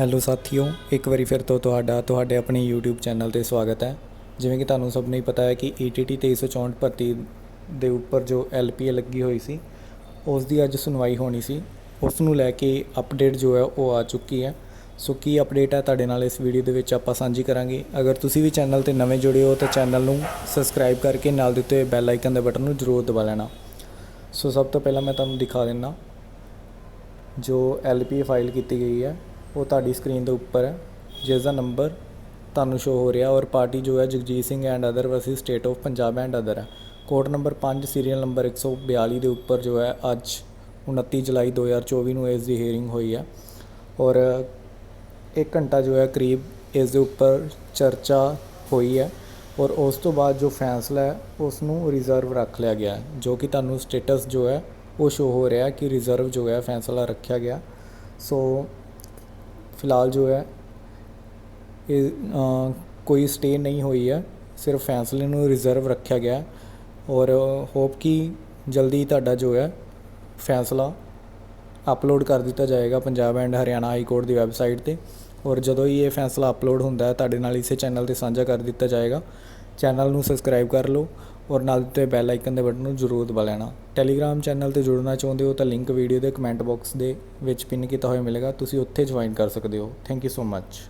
Hello ਸਾਥੀਓ, ਇੱਕ ਵਾਰੀ ਫਿਰ ਤੋਂ ਤੁਹਾਡਾ, ਤੁਹਾਡੇ ਆਪਣੇ YouTube ਚੈਨਲ ਤੇ ਸਵਾਗਤ ਹੈ। ਜਿਵੇਂ ਕਿ ਤੁਹਾਨੂੰ ਸਭ ਨੂੰ ਹੀ ਪਤਾ ਹੈ ਕਿ E ETT 2364 ਭਰਤੀ ਦੇ ਉੱਪਰ ਜੋ LPA ਲੱਗੀ ਹੋਈ ਸੀ ਉਸ ਦੀ ਅੱਜ ਸੁਣਵਾਈ ਹੋਣੀ ਸੀ। ਉਸ ਨੂੰ ਲੈ ਕੇ ਅਪਡੇਟ ਜੋ ਹੈ ਉਹ ਆ ਚੁੱਕੀ ਹੈ। ਸੋ ਕੀ ਅਪਡੇਟ ਹੈ ਤੁਹਾਡੇ ਨਾਲ ਇਸ ਵੀਡੀਓ ਦੇ ਵਿੱਚ ਆਪਾਂ ਸਾਂਝੀ ਕਰਾਂਗੇ। ਅਗਰ ਤੁਸੀਂ ਵੀ ਚੈਨਲ ਤੇ ਨਵੇਂ ਜੁੜੇ ਹੋ ਤਾਂ ਚੈਨਲ ਨੂੰ ਸਬਸਕ੍ਰਾਈਬ ਕਰਕੇ ਨਾਲ ਦਿੱਤੇ ਹੋਏ ਬੈਲ ਆਈਕਨ ਦੇ ਬਟਨ ਨੂੰ ਜ਼ਰੂਰ ਦਬਾ ਲੈਣਾ। ਸੋ ਸਭ ਤੋਂ ਪਹਿਲਾਂ ਮੈਂ ਤੁਹਾਨੂੰ ਦਿਖਾ ਦਿੰਦਾ ਜੋ LPA ਫਾਈਲ ਕੀਤੀ ਗਈ ਹੈ। ਉਹ ਤੁਹਾਡੀ ਸਕਰੀਨ ਦੇ ਉੱਪਰ ਹੈ ਜਿਸ ਦਾ ਨੰਬਰ ਤੁਹਾਨੂੰ ਸ਼ੋ ਹੋ ਰਿਹਾ ਔਰ ਪਾਰਟੀ ਜੋ ਹੈ Jagjit Singh and other versus state of Punjab and other ਹੈ। ਕੋਡ ਨੰਬਰ 5 ਸੀਰੀਅਲ ਨੰਬਰ 142 ਦੇ ਉੱਪਰ ਜੋ ਹੈ ਅੱਜ 29 ਜੁਲਾਈ 2024 ਨੂੰ ਇਸ ਦੀ ਹੀਅਰਿੰਗ ਹੋਈ ਹੈ। ਔਰ ਇੱਕ ਘੰਟਾ ਜੋ ਹੈ ਕਰੀਬ ਇਸ ਦੇ ਉੱਪਰ ਚਰਚਾ ਹੋਈ ਹੈ ਔਰ ਉਸ ਤੋਂ ਬਾਅਦ ਜੋ ਫੈਸਲਾ ਹੈ ਉਸ ਨੂੰ ਰਿਜ਼ਰਵ ਰੱਖ ਲਿਆ ਗਿਆ ਹੈ, ਜੋ ਕਿ ਤੁਹਾਨੂੰ ਸਟੇਟਸ ਜੋ ਹੈ ਉਹ ਸ਼ੋ ਹੋ ਰਿਹਾ ਕਿ ਰਿਜ਼ਰਵ ਜੋ ਹੈ ਫੈਸਲਾ ਰੱਖਿਆ ਗਿਆ। ਸੋ ਫਿਲਹਾਲ ਜੋ ਹੈ, ਇਹ ਕੋਈ ਸਟੇ ਨਹੀਂ ਹੋਈ ਹੈ। ਸਿਰਫ ਫੈਸਲੇ ਨੂੰ ਰਿਜ਼ਰਵ ਰੱਖਿਆ ਗਿਆ ਔਰ ਹੋਪ ਕਿ ਜਲਦੀ ਤੁਹਾਡਾ ਜੋ ਹੈ ਫੈਸਲਾ ਅਪਲੋਡ ਕਰ ਦਿੱਤਾ ਜਾਏਗਾ Punjab and Haryana high court the website ਤੇ। ਔਰ ਜਦੋਂ ਹੀ ਇਹ ਫੈਸਲਾ ਅਪਲੋਡ ਹੁੰਦਾ ਹੈ, ਤੁਹਾਡੇ ਨਾਲ ਇਸੇ ਚੈਨਲ ਤੇ ਸਾਂਝਾ ਕਰ ਦਿੱਤਾ ਜਾਏਗਾ। ਚੈਨਲ ਨੂੰ ਸਬਸਕ੍ਰਾਈਬ ਕਰ ਲਓ। ਔਰ ਨਾਲ ਦਿੱਤੇ ਬੈਲ ਆਈਕਨ ਦੇ ਬਟਨ ਨੂੰ ਜ਼ਰੂਰ ਦਬਾ ਲੈਣਾ। ਟੈਲੀਗ੍ਰਾਮ ਚੈਨਲ ਤੇ ਜੁੜਨਾ ਚਾਹੁੰਦੇ ਹੋ ਤਾਂ ਲਿੰਕ ਵੀਡੀਓ ਦੇ ਕਮੈਂਟ ਬਾਕਸ ਦੇ ਵਿੱਚ ਪਿੰਨ ਕੀਤਾ ਹੋਇਆ ਮਿਲੇਗਾ। ਤੁਸੀਂ ਉੱਥੇ ਜੁਆਇਨ ਕਰ ਸਕਦੇ ਹੋ। Thank you so much